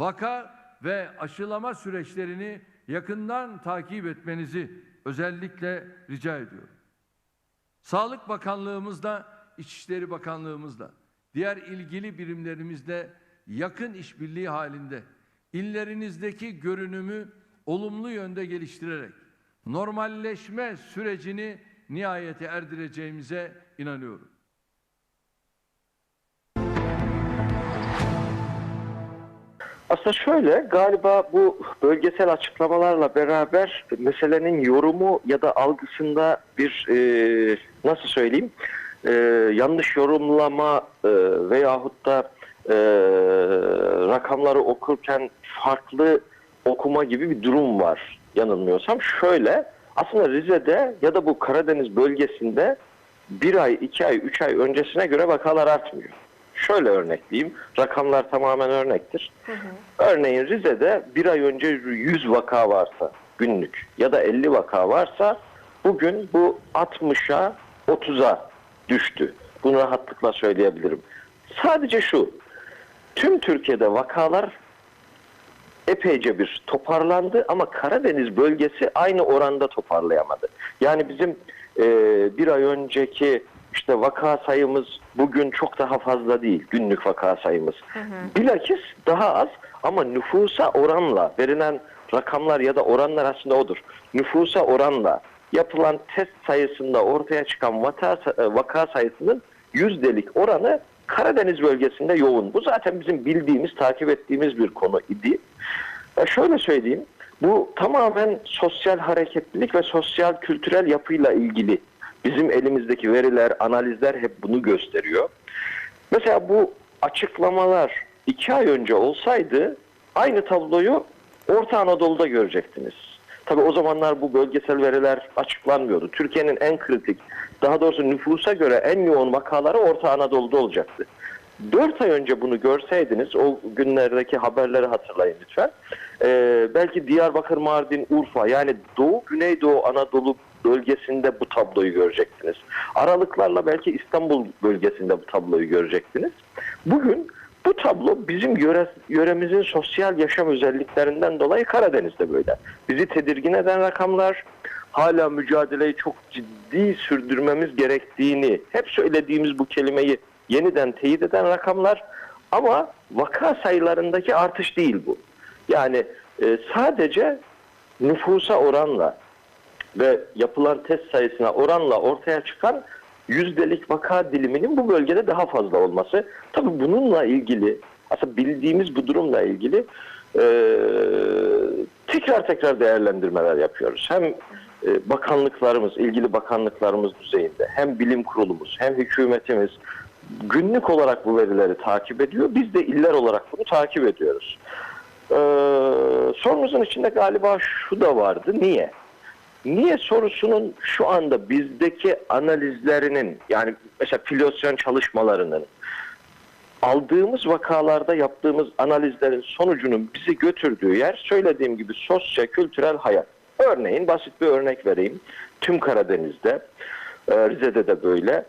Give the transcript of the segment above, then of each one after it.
Vaka ve aşılama süreçlerini yakından takip etmenizi özellikle rica ediyorum. Sağlık Bakanlığımızla, İçişleri Bakanlığımızla, diğer ilgili birimlerimizle yakın işbirliği halinde illerinizdeki görünümü olumlu yönde geliştirerek normalleşme sürecini nihayete erdireceğimize inanıyorum. Aslında şöyle galiba bu bölgesel açıklamalarla beraber meselenin yorumu ya da algısında bir e, nasıl söyleyeyim e, yanlış yorumlama e, veyahut da e, rakamları okurken farklı okuma gibi bir durum var yanılmıyorsam. Şöyle aslında Rize'de ya da bu Karadeniz bölgesinde bir ay, iki ay, üç ay öncesine göre vakalar artmıyor. Şöyle örnekleyeyim. Rakamlar tamamen örnektir. Örneğin Rize'de bir ay önce 100 vaka varsa günlük ya da 50 vaka varsa bugün bu 60'a 30'a düştü. Bunu rahatlıkla söyleyebilirim. Sadece şu. Tüm Türkiye'de vakalar epeyce bir toparlandı ama Karadeniz bölgesi aynı oranda toparlayamadı. Yani bizim e, bir ay önceki işte vaka sayımız bugün çok daha fazla değil günlük vaka sayımız. Bilakis daha az ama nüfusa oranla verilen rakamlar ya da oranlar aslında odur. Nüfusa oranla yapılan test sayısında ortaya çıkan vaka, vaka sayısının yüzdelik oranı Karadeniz bölgesinde yoğun. Bu zaten bizim bildiğimiz, takip ettiğimiz bir konu idi. E şöyle söyleyeyim, bu tamamen sosyal hareketlilik ve sosyal kültürel yapıyla ilgili. Bizim elimizdeki veriler, analizler hep bunu gösteriyor. Mesela bu açıklamalar iki ay önce olsaydı aynı tabloyu Orta Anadolu'da görecektiniz. Tabi o zamanlar bu bölgesel veriler açıklanmıyordu. Türkiye'nin en kritik, daha doğrusu nüfusa göre en yoğun vakaları Orta Anadolu'da olacaktı. 4 ay önce bunu görseydiniz, o günlerdeki haberleri hatırlayın lütfen. Ee, belki Diyarbakır, Mardin, Urfa yani Doğu, Güneydoğu Anadolu bölgesinde bu tabloyu görecektiniz. Aralıklarla belki İstanbul bölgesinde bu tabloyu görecektiniz. Bugün bu tablo bizim yöre, yöremizin sosyal yaşam özelliklerinden dolayı Karadeniz'de böyle. Bizi tedirgin eden rakamlar, hala mücadeleyi çok ciddi sürdürmemiz gerektiğini, hep söylediğimiz bu kelimeyi yeniden teyit eden rakamlar ama vaka sayılarındaki artış değil bu. Yani e, sadece nüfusa oranla ve yapılan test sayısına oranla ortaya çıkan yüzdelik vaka diliminin bu bölgede daha fazla olması. Tabii bununla ilgili aslında bildiğimiz bu durumla ilgili e, tekrar tekrar değerlendirmeler yapıyoruz. Hem e, bakanlıklarımız, ilgili bakanlıklarımız düzeyinde hem bilim kurulumuz hem hükümetimiz günlük olarak bu verileri takip ediyor. Biz de iller olarak bunu takip ediyoruz. Ee, sorunuzun içinde galiba şu da vardı. Niye? Niye sorusunun şu anda bizdeki analizlerinin yani mesela filyasyon çalışmalarının aldığımız vakalarda yaptığımız analizlerin sonucunun bizi götürdüğü yer söylediğim gibi sosyo kültürel hayat. Örneğin basit bir örnek vereyim. Tüm Karadeniz'de, e, Rize'de de böyle.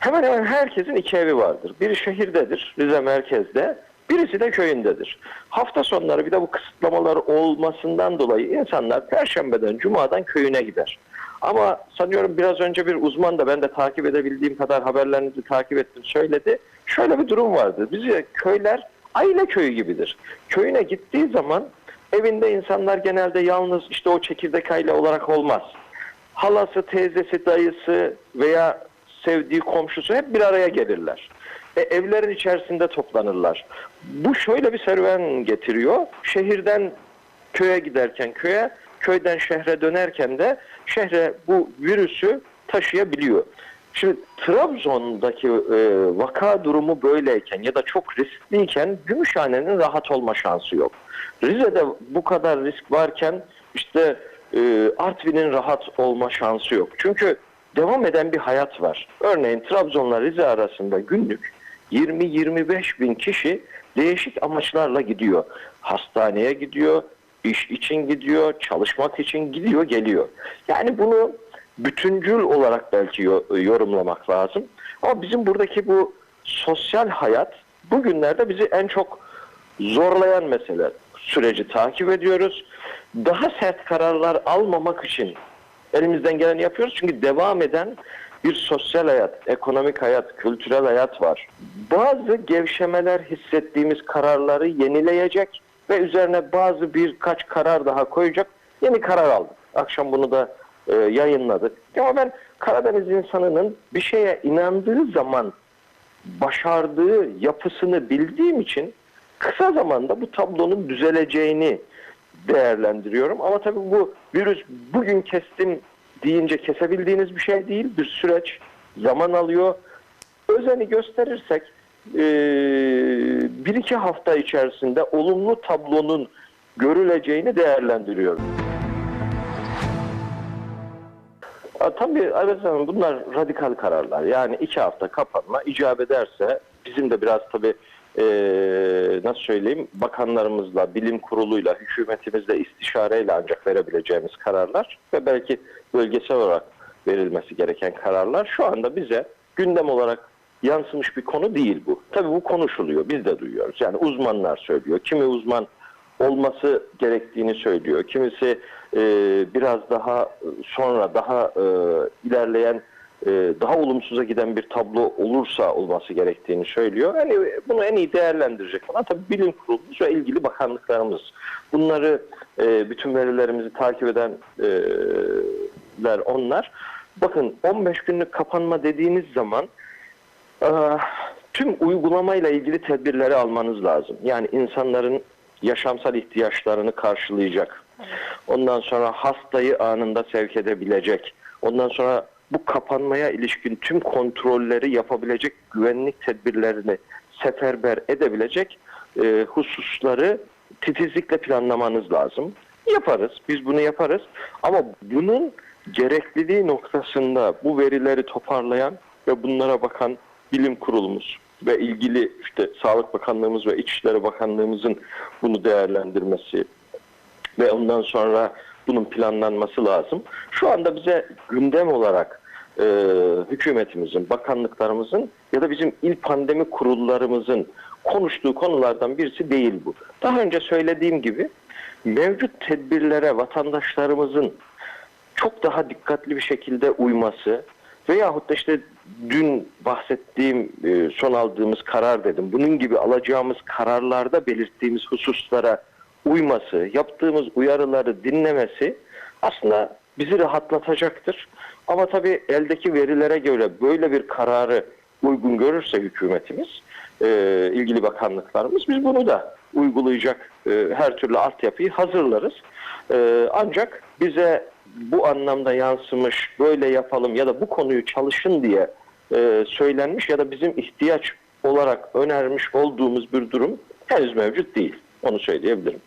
Hemen hemen herkesin iki evi vardır. Biri şehirdedir, Rize merkezde. Birisi de köyündedir. Hafta sonları bir de bu kısıtlamalar olmasından dolayı insanlar Perşembeden, Cuma'dan köyüne gider. Ama sanıyorum biraz önce bir uzman da ben de takip edebildiğim kadar haberlerinizi takip ettim söyledi. Şöyle bir durum vardı. Bize köyler aile köyü gibidir. Köyüne gittiği zaman evinde insanlar genelde yalnız işte o çekirdek aile olarak olmaz. Halası, teyzesi, dayısı veya sevdiği komşusu hep bir araya gelirler. E, evlerin içerisinde toplanırlar. Bu şöyle bir serüven getiriyor. Şehirden köye giderken köye, köyden şehre dönerken de şehre bu virüsü taşıyabiliyor. Şimdi Trabzon'daki e, vaka durumu böyleyken ya da çok riskliyken Gümüşhane'nin rahat olma şansı yok. Rize'de bu kadar risk varken işte e, Artvin'in rahat olma şansı yok. Çünkü devam eden bir hayat var. Örneğin Trabzon'la Rize arasında günlük 20-25 bin kişi değişik amaçlarla gidiyor. Hastaneye gidiyor, iş için gidiyor, çalışmak için gidiyor, geliyor. Yani bunu bütüncül olarak belki yo- yorumlamak lazım. Ama bizim buradaki bu sosyal hayat bugünlerde bizi en çok zorlayan mesele süreci takip ediyoruz. Daha sert kararlar almamak için elimizden geleni yapıyoruz. Çünkü devam eden bir sosyal hayat, ekonomik hayat, kültürel hayat var. Bazı gevşemeler hissettiğimiz kararları yenileyecek ve üzerine bazı birkaç karar daha koyacak yeni karar aldık. Akşam bunu da e, yayınladık. Ama ben Karadeniz insanının bir şeye inandığı zaman başardığı yapısını bildiğim için kısa zamanda bu tablonun düzeleceğini değerlendiriyorum. Ama tabii bu virüs bugün kestim deyince kesebildiğiniz bir şey değil. Bir süreç zaman alıyor. Özeni gösterirsek eee, bir iki hafta içerisinde olumlu tablonun görüleceğini değerlendiriyorum. Ha, tabii evet bunlar radikal kararlar. Yani iki hafta kapanma icap ederse bizim de biraz tabii eee, nasıl söyleyeyim bakanlarımızla, bilim kuruluyla, hükümetimizle istişareyle ancak verebileceğimiz kararlar ve belki bölgesel olarak verilmesi gereken kararlar şu anda bize gündem olarak yansımış bir konu değil bu. Tabii bu konuşuluyor, biz de duyuyoruz. Yani uzmanlar söylüyor. Kimi uzman olması gerektiğini söylüyor. Kimisi e, biraz daha sonra daha e, ilerleyen e, daha olumsuza giden bir tablo olursa olması gerektiğini söylüyor. Yani bunu en iyi değerlendirecek olan tabii bilim kurulumuz ve ilgili bakanlıklarımız. Bunları e, bütün verilerimizi takip edenler onlar. Bakın 15 günlük kapanma dediğiniz zaman e, tüm uygulamayla ilgili tedbirleri almanız lazım. Yani insanların yaşamsal ihtiyaçlarını karşılayacak. Ondan sonra hastayı anında sevk edebilecek. Ondan sonra bu kapanmaya ilişkin tüm kontrolleri yapabilecek güvenlik tedbirlerini seferber edebilecek e, hususları titizlikle planlamanız lazım. Yaparız, biz bunu yaparız. Ama bunun gerekliliği noktasında bu verileri toparlayan ve bunlara bakan bilim kurulumuz ve ilgili işte Sağlık Bakanlığımız ve İçişleri Bakanlığımızın bunu değerlendirmesi ve ondan sonra bunun planlanması lazım. Şu anda bize gündem olarak e, hükümetimizin, bakanlıklarımızın ya da bizim il pandemi kurullarımızın konuştuğu konulardan birisi değil bu. Daha önce söylediğim gibi mevcut tedbirlere vatandaşlarımızın çok daha dikkatli bir şekilde uyması veyahut da işte dün bahsettiğim e, son aldığımız karar dedim. Bunun gibi alacağımız kararlarda belirttiğimiz hususlara uyması, yaptığımız uyarıları dinlemesi aslında bizi rahatlatacaktır. Ama tabii eldeki verilere göre böyle bir kararı uygun görürse hükümetimiz, e, ilgili bakanlıklarımız biz bunu da uygulayacak e, her türlü altyapıyı hazırlarız. E, ancak bize bu anlamda yansımış, böyle yapalım ya da bu konuyu çalışın diye e, söylenmiş ya da bizim ihtiyaç olarak önermiş olduğumuz bir durum henüz mevcut değil. Onu söyleyebilirim.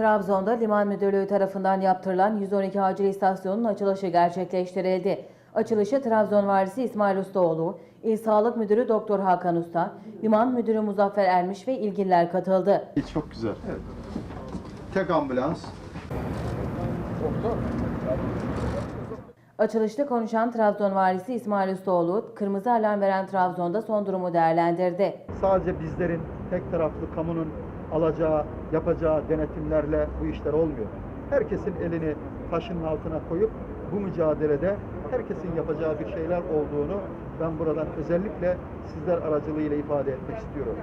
Trabzon'da Liman Müdürlüğü tarafından yaptırılan 112 acil istasyonunun açılışı gerçekleştirildi. Açılışı Trabzon Valisi İsmail Ustaoğlu, İl Sağlık Müdürü Doktor Hakan Usta, Liman Müdürü Muzaffer Ermiş ve ilgililer katıldı. Çok güzel. Tek ambulans. Açılışta konuşan Trabzon Valisi İsmail Ustaoğlu, kırmızı alarm veren Trabzon'da son durumu değerlendirdi. Sadece bizlerin tek taraflı kamunun alacağı, yapacağı denetimlerle bu işler olmuyor. Herkesin elini taşın altına koyup bu mücadelede herkesin yapacağı bir şeyler olduğunu ben buradan özellikle sizler aracılığıyla ifade etmek istiyorum.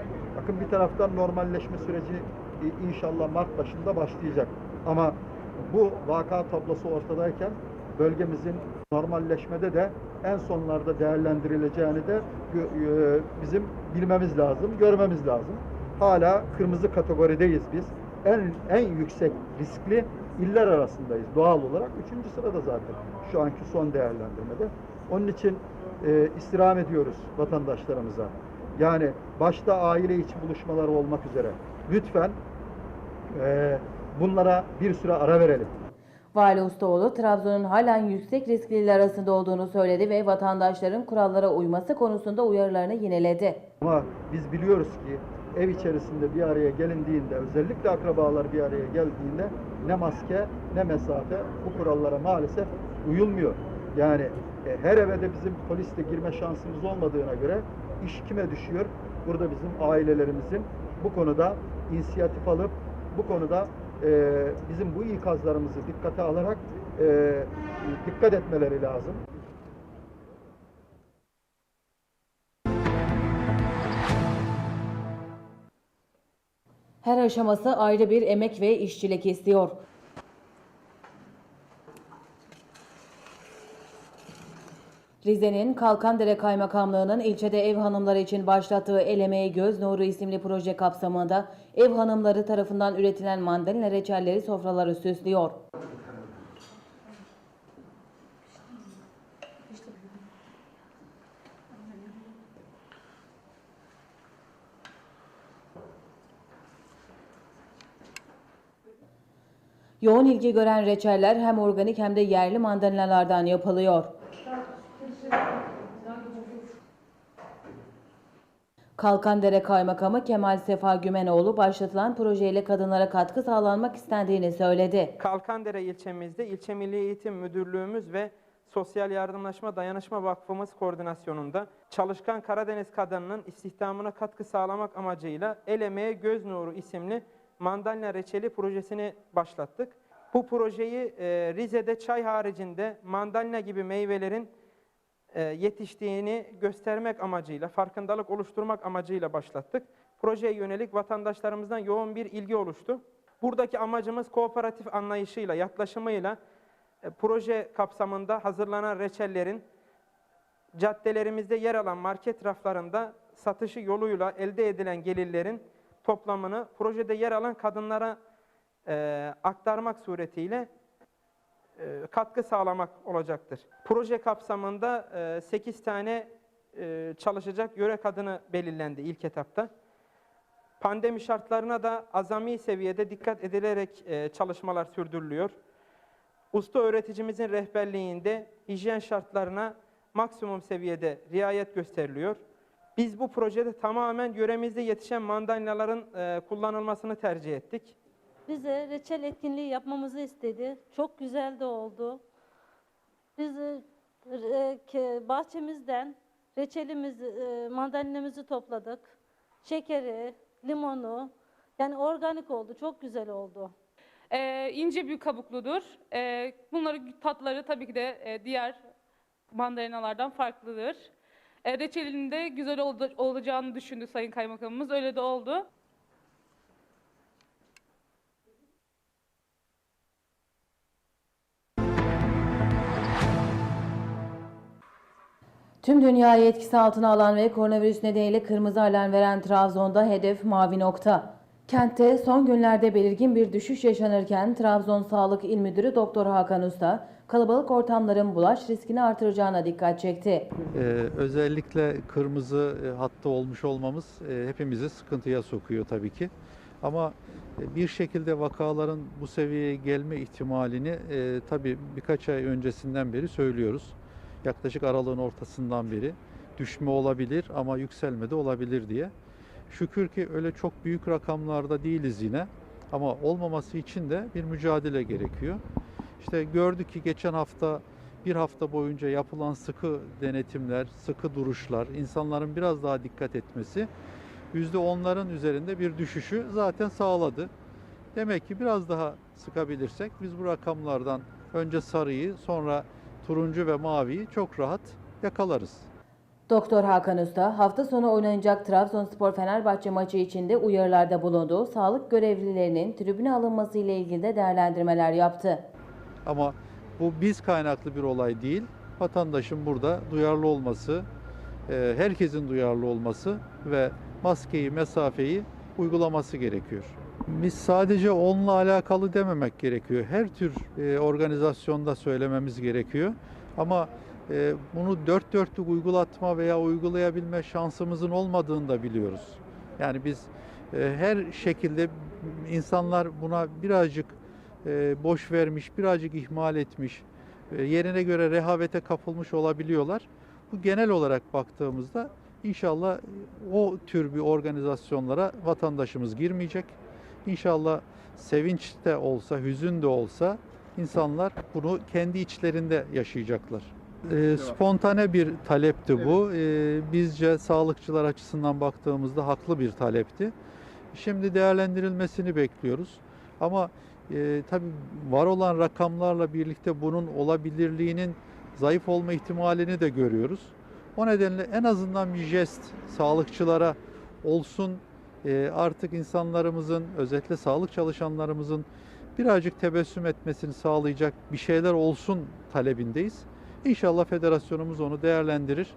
Bakın bir taraftan normalleşme süreci e, inşallah Mart başında başlayacak. Ama bu vaka tablosu ortadayken bölgemizin normalleşmede de en sonlarda değerlendirileceğini de e, bizim bilmemiz lazım, görmemiz lazım. Hala kırmızı kategorideyiz biz. En en yüksek riskli iller arasındayız doğal olarak. Üçüncü sırada zaten şu anki son değerlendirmede. Onun için e, istirham ediyoruz vatandaşlarımıza. Yani başta aile içi buluşmaları olmak üzere lütfen e, bunlara bir süre ara verelim. Vali Ustaoğlu, Trabzon'un halen yüksek riskli il arasında olduğunu söyledi ve vatandaşların kurallara uyması konusunda uyarılarını yineledi. Ama biz biliyoruz ki ev içerisinde bir araya gelindiğinde, özellikle akrabalar bir araya geldiğinde ne maske ne mesafe bu kurallara maalesef uyulmuyor. Yani e, her eve de bizim polisle girme şansımız olmadığına göre iş kime düşüyor? Burada bizim ailelerimizin bu konuda inisiyatif alıp bu konuda e, bizim bu ikazlarımızı dikkate alarak e, dikkat etmeleri lazım. Her aşaması ayrı bir emek ve işçilik istiyor. Rize'nin Kalkandere Kaymakamlığı'nın ilçede ev hanımları için başlattığı El Göz Nuru isimli proje kapsamında ev hanımları tarafından üretilen mandalina reçelleri sofraları süslüyor. Yoğun ilgi gören reçeller hem organik hem de yerli mandalinalardan yapılıyor. Kalkandere Kaymakamı Kemal Sefa Gümenoğlu başlatılan projeyle kadınlara katkı sağlanmak istendiğini söyledi. Kalkandere ilçemizde İlçe Milli Eğitim Müdürlüğümüz ve Sosyal Yardımlaşma Dayanışma Vakfımız koordinasyonunda çalışkan Karadeniz kadınının istihdamına katkı sağlamak amacıyla El Emeğe Göz Nuru isimli mandalina reçeli projesini başlattık. Bu projeyi e, Rize'de çay haricinde mandalina gibi meyvelerin e, yetiştiğini göstermek amacıyla, farkındalık oluşturmak amacıyla başlattık. Projeye yönelik vatandaşlarımızdan yoğun bir ilgi oluştu. Buradaki amacımız kooperatif anlayışıyla, yaklaşımıyla e, proje kapsamında hazırlanan reçellerin caddelerimizde yer alan market raflarında satışı yoluyla elde edilen gelirlerin toplamını projede yer alan kadınlara e, aktarmak suretiyle e, katkı sağlamak olacaktır. Proje kapsamında 8 tane e, çalışacak yöre kadını belirlendi ilk etapta. Pandemi şartlarına da azami seviyede dikkat edilerek e, çalışmalar sürdürülüyor. Usta öğreticimizin rehberliğinde hijyen şartlarına maksimum seviyede riayet gösteriliyor. Biz bu projede tamamen yöremizde yetişen mandalinaların e, kullanılmasını tercih ettik. Bize reçel etkinliği yapmamızı istedi. Çok güzel de oldu. Biz e, e, bahçemizden reçelimizi, e, mandalinamızı topladık. Şekeri, limonu, yani organik oldu. Çok güzel oldu. Ee, ince bir kabukludur. Ee, bunların tatları tabii ki de e, diğer mandalinalardan farklıdır. E, reçelinin de güzel oldu- olacağını düşündü Sayın Kaymakamımız. Öyle de oldu. Tüm dünyayı etkisi altına alan ve koronavirüs nedeniyle kırmızı alarm veren Trabzon'da hedef mavi nokta. Kentte son günlerde belirgin bir düşüş yaşanırken Trabzon Sağlık İl Müdürü Doktor Hakan Usta kalabalık ortamların bulaş riskini artıracağına dikkat çekti. Ee, özellikle kırmızı e, hatta olmuş olmamız e, hepimizi sıkıntıya sokuyor tabii ki. Ama e, bir şekilde vakaların bu seviyeye gelme ihtimalini e, tabii birkaç ay öncesinden beri söylüyoruz. Yaklaşık aralığın ortasından beri düşme olabilir ama yükselme de olabilir diye. Şükür ki öyle çok büyük rakamlarda değiliz yine. Ama olmaması için de bir mücadele gerekiyor. İşte gördük ki geçen hafta bir hafta boyunca yapılan sıkı denetimler, sıkı duruşlar, insanların biraz daha dikkat etmesi %10'ların üzerinde bir düşüşü zaten sağladı. Demek ki biraz daha sıkabilirsek biz bu rakamlardan önce sarıyı sonra turuncu ve maviyi çok rahat yakalarız. Doktor Hakan Usta hafta sonu oynanacak Trabzonspor Fenerbahçe maçı içinde uyarılarda bulundu. Sağlık görevlilerinin tribüne alınması ile ilgili de değerlendirmeler yaptı. Ama bu biz kaynaklı bir olay değil. Vatandaşın burada duyarlı olması, e, herkesin duyarlı olması ve maskeyi, mesafeyi uygulaması gerekiyor. Biz sadece onunla alakalı dememek gerekiyor. Her tür e, organizasyonda söylememiz gerekiyor. Ama e, bunu dört dörtlük uygulatma veya uygulayabilme şansımızın olmadığını da biliyoruz. Yani biz her şekilde insanlar buna birazcık e, boş vermiş, birazcık ihmal etmiş, e, yerine göre rehavete kapılmış olabiliyorlar. Bu genel olarak baktığımızda inşallah o tür bir organizasyonlara vatandaşımız girmeyecek. İnşallah sevinç de olsa, hüzün de olsa insanlar bunu kendi içlerinde yaşayacaklar. E, spontane bir talepti bu. E, bizce sağlıkçılar açısından baktığımızda haklı bir talepti. Şimdi değerlendirilmesini bekliyoruz. Ama e, tabii var olan rakamlarla birlikte bunun olabilirliğinin zayıf olma ihtimalini de görüyoruz. O nedenle en azından bir jest sağlıkçılara olsun. E, artık insanlarımızın, özellikle sağlık çalışanlarımızın birazcık tebessüm etmesini sağlayacak bir şeyler olsun talebindeyiz. İnşallah federasyonumuz onu değerlendirir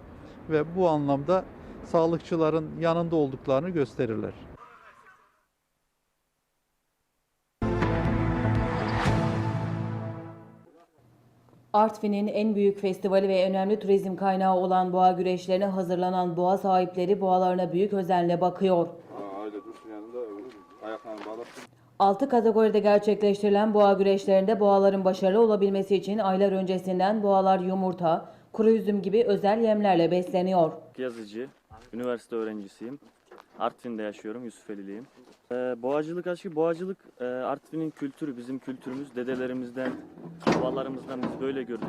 ve bu anlamda sağlıkçıların yanında olduklarını gösterirler. Artvin'in en büyük festivali ve önemli turizm kaynağı olan boğa güreşlerine hazırlanan boğa sahipleri boğalarına büyük özenle bakıyor. Öyle dursun yanında öyle ayaklarını bağlasın. 6 kategoride gerçekleştirilen boğa güreşlerinde boğaların başarılı olabilmesi için aylar öncesinden boğalar yumurta, kuru üzüm gibi özel yemlerle besleniyor. Yazıcı, üniversite öğrencisiyim. Artvin'de yaşıyorum, Yusufeli'liyim. Ee, boğacılık aşkı, boğacılık e, Artvin'in kültürü, bizim kültürümüz. Dedelerimizden, babalarımızdan biz böyle gördük.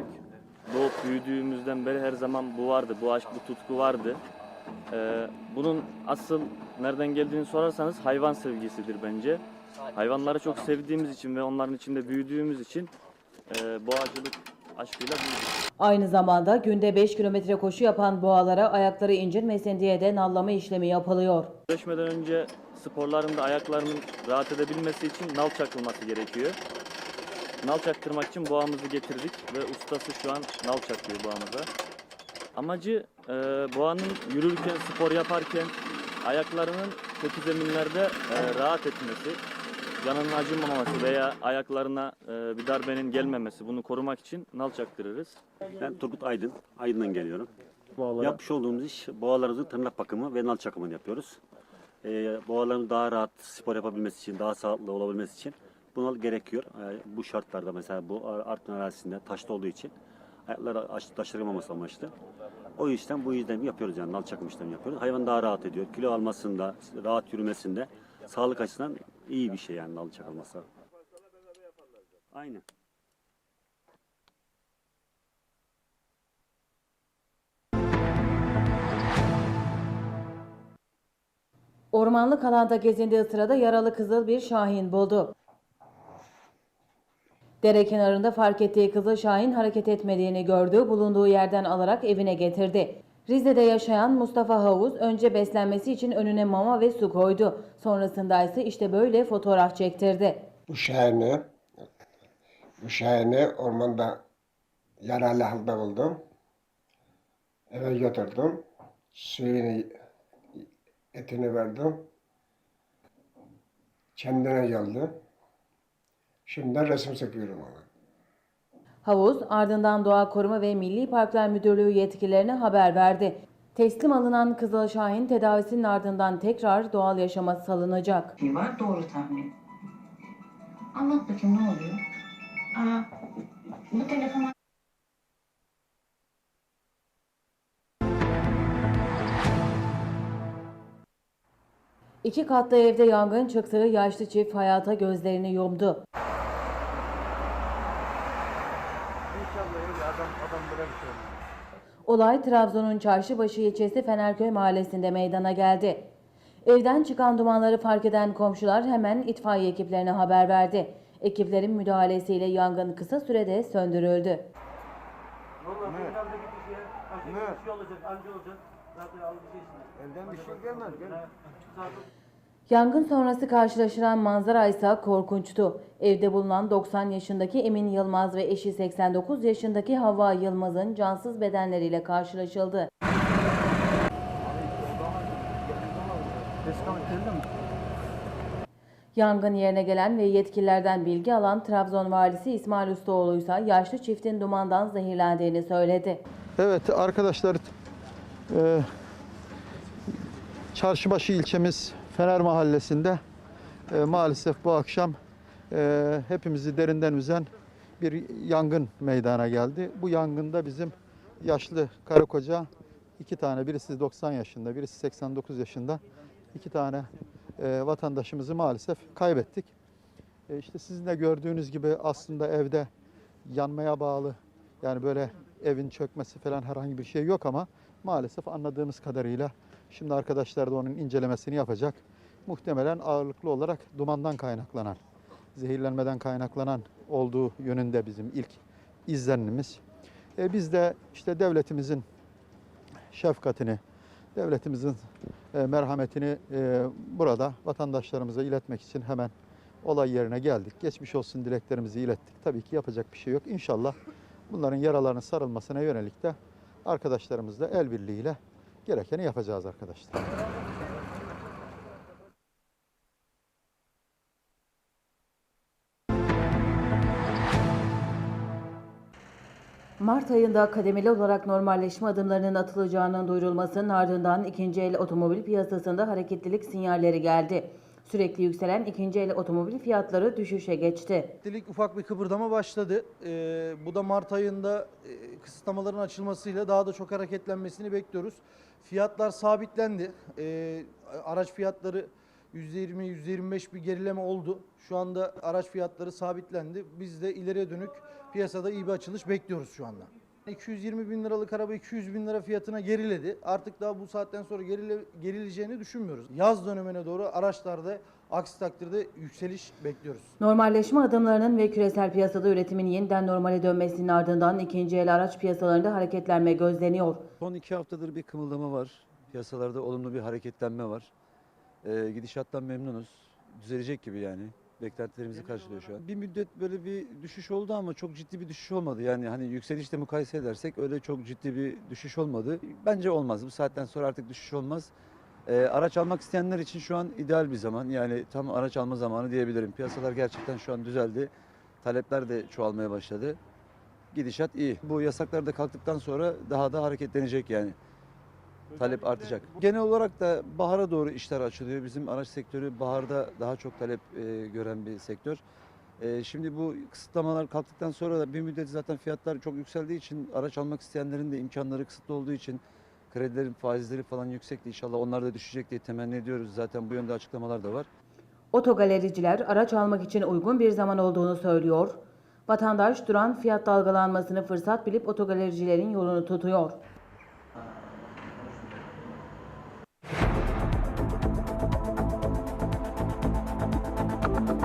Doğup büyüdüğümüzden beri her zaman bu vardı, bu aşk, bu tutku vardı. Ee, bunun asıl nereden geldiğini sorarsanız hayvan sevgisidir bence. Hayvanları çok sevdiğimiz için ve onların içinde büyüdüğümüz için e, boğacılık aşkıyla büyüdük. Aynı zamanda günde 5 kilometre koşu yapan boğalara ayakları incinmesin diye de nallama işlemi yapılıyor. Güreşmeden önce sporlarında ayaklarının rahat edebilmesi için nal çakılması gerekiyor. Nal çaktırmak için boğamızı getirdik ve ustası şu an nal çakıyor boğamıza. Amacı e, boğanın yürürken, spor yaparken ayaklarının kötü zeminlerde e, rahat etmesi, canının acımaması veya ayaklarına e, bir darbenin gelmemesi bunu korumak için nal çaktırırız. Ben Turgut Aydın, Aydın'dan geliyorum. Yapmış olduğumuz iş boğalarımızın tırnak bakımı ve nal çakımını yapıyoruz. Ee, boğaların daha rahat spor yapabilmesi için, daha sağlıklı olabilmesi için bunlar gerekiyor. Ee, bu şartlarda mesela bu Artvin arazisinde taşlı olduğu için ayakları aş- taşırmaması amaçlı. O yüzden bu işlemi yapıyoruz yani nal çakım işlemi yapıyoruz. Hayvan daha rahat ediyor. Kilo almasında, rahat yürümesinde sağlık açısından iyi bir şey yani nal çakılması. Aynen. Ormanlık alanda gezindiği sırada yaralı kızıl bir şahin buldu. Dere kenarında fark ettiği kızıl şahin hareket etmediğini gördü, bulunduğu yerden alarak evine getirdi. Rize'de yaşayan Mustafa Havuz önce beslenmesi için önüne mama ve su koydu. Sonrasında ise işte böyle fotoğraf çektirdi. Bu şahane, bu şahane ormanda yaralı halde buldum. Eve götürdüm. Suyunu, etini verdim. Kendine geldi. Şimdi resim çekiyorum ona. Havuz ardından Doğa Koruma ve Milli Parklar Müdürlüğü yetkililerine haber verdi. Teslim alınan Kızıl Şahin tedavisinin ardından tekrar doğal yaşama salınacak. var doğru tahmin. Anlat bakayım ne oluyor? Aa, bu telefon İki katlı evde yangın çıktığı yaşlı çift hayata gözlerini yumdu. Olay Trabzon'un Çarşıbaşı ilçesi Fenerköy mahallesinde meydana geldi. Evden çıkan dumanları fark eden komşular hemen itfaiye ekiplerine haber verdi. Ekiplerin müdahalesiyle yangın kısa sürede söndürüldü. Yangın sonrası karşılaşılan manzara ise korkunçtu. Evde bulunan 90 yaşındaki Emin Yılmaz ve eşi 89 yaşındaki Havva Yılmaz'ın cansız bedenleriyle karşılaşıldı. Yangın yerine gelen ve yetkililerden bilgi alan Trabzon valisi İsmail Ustaoğlu ise yaşlı çiftin dumandan zehirlendiğini söyledi. Evet arkadaşlar e, Çarşıbaşı ilçemiz Fener Mahallesi'nde e, maalesef bu akşam e, hepimizi derinden üzen bir yangın meydana geldi. Bu yangında bizim yaşlı karı koca iki tane birisi 90 yaşında birisi 89 yaşında iki tane e, vatandaşımızı maalesef kaybettik. E, işte sizin de gördüğünüz gibi aslında evde yanmaya bağlı yani böyle evin çökmesi falan herhangi bir şey yok ama maalesef anladığımız kadarıyla şimdi arkadaşlar da onun incelemesini yapacak. Muhtemelen ağırlıklı olarak dumandan kaynaklanan, zehirlenmeden kaynaklanan olduğu yönünde bizim ilk izlenimimiz. E, biz de işte devletimizin şefkatini, devletimizin e, merhametini e, burada vatandaşlarımıza iletmek için hemen olay yerine geldik. Geçmiş olsun dileklerimizi ilettik. Tabii ki yapacak bir şey yok. İnşallah bunların yaralarının sarılmasına yönelik de arkadaşlarımızla el birliğiyle gerekeni yapacağız arkadaşlar. Mart ayında kademeli olarak normalleşme adımlarının atılacağının duyurulmasının ardından ikinci el otomobil piyasasında hareketlilik sinyalleri geldi. Sürekli yükselen ikinci el otomobil fiyatları düşüşe geçti. Hareketlilik ufak bir kıpırdama başladı. Ee, bu da Mart ayında e, kısıtlamaların açılmasıyla daha da çok hareketlenmesini bekliyoruz. Fiyatlar sabitlendi. Ee, araç fiyatları %20-%25 bir gerileme oldu. Şu anda araç fiyatları sabitlendi. Biz de ileriye dönük piyasada iyi bir açılış bekliyoruz şu anda. 220 bin liralık araba 200 bin lira fiyatına geriledi. Artık daha bu saatten sonra gerile, gerileceğini düşünmüyoruz. Yaz dönemine doğru araçlarda aksi takdirde yükseliş bekliyoruz. Normalleşme adımlarının ve küresel piyasada üretimin yeniden normale dönmesinin ardından ikinci el araç piyasalarında hareketlenme gözleniyor. Son iki haftadır bir kımıldama var. Piyasalarda olumlu bir hareketlenme var. Ee, gidişattan memnunuz. Düzelecek gibi yani. Beklentilerimizi karşılıyor şu an. Bir müddet böyle bir düşüş oldu ama çok ciddi bir düşüş olmadı. Yani hani yükselişle mukayese edersek öyle çok ciddi bir düşüş olmadı. Bence olmaz. Bu saatten sonra artık düşüş olmaz. Ee, araç almak isteyenler için şu an ideal bir zaman. Yani tam araç alma zamanı diyebilirim. Piyasalar gerçekten şu an düzeldi. Talepler de çoğalmaya başladı. Gidişat iyi. Bu yasaklar da kalktıktan sonra daha da hareketlenecek yani. Talep artacak. Genel olarak da bahara doğru işler açılıyor. Bizim araç sektörü baharda daha çok talep e, gören bir sektör. E, şimdi bu kısıtlamalar kalktıktan sonra da bir müddet zaten fiyatlar çok yükseldiği için araç almak isteyenlerin de imkanları kısıtlı olduğu için kredilerin faizleri falan yüksekti. İnşallah onlar da düşecek diye temenni ediyoruz. Zaten bu yönde açıklamalar da var. Otogalericiler araç almak için uygun bir zaman olduğunu söylüyor. Vatandaş duran fiyat dalgalanmasını fırsat bilip otogalericilerin yolunu tutuyor.